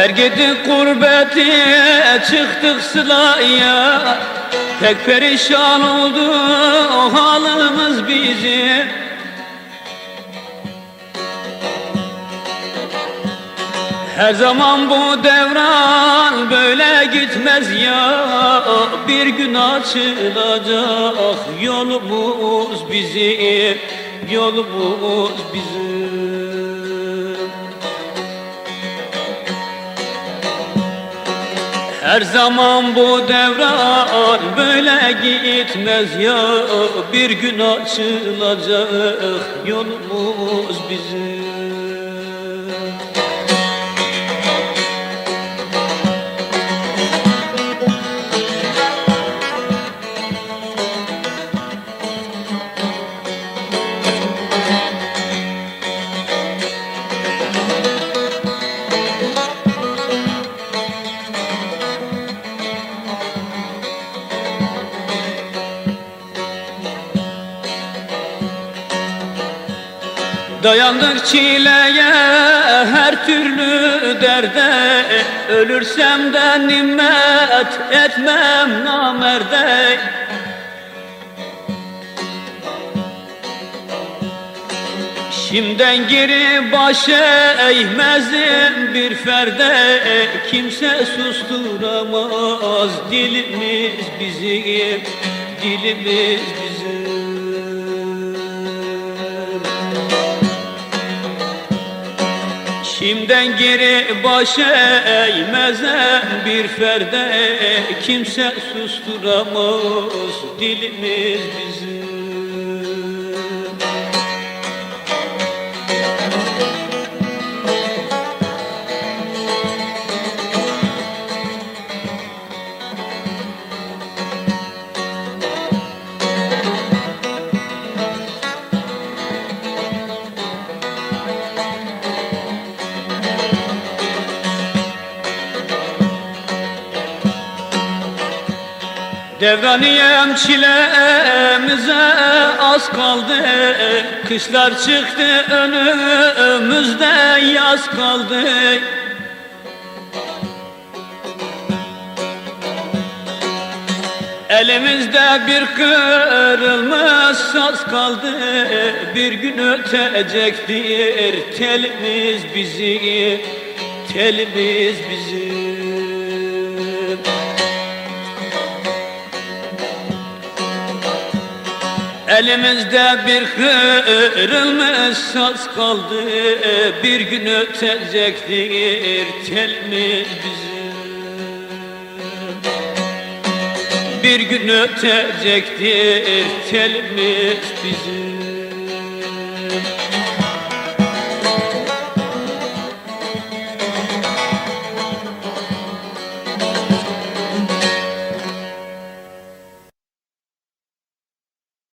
Terk ettik gurbeti çıktık sılaya Pek perişan oldu o halimiz bizim Her zaman bu devran böyle gitmez ya. Bir gün açılacak yolumuz bizim Yolumuz bizim Her zaman bu devran böyle gitmez ya. Bir gün açılacak yolumuz bizim Dayandık çileye her türlü derde. Ölürsem de nimmet etmem namerde. Şimdiden geri başa eğmezim bir ferde. Kimse susturamaz dilimiz bizim Dilimiz Şimdiden geri başa eğmezem bir ferde? Kimse susturamaz dilimiz bizim Devraniyem çilemize az kaldı. Kışlar çıktı önümüzde yaz kaldı. Elimizde bir kırılmış saz kaldı. Bir gün ötecektir telimiz bizi Telimiz bizim Elimizde bir kırılmış saz kaldı. Bir gün ötecektir telimiz bizim? Bir gün ötecektir telimiz bizim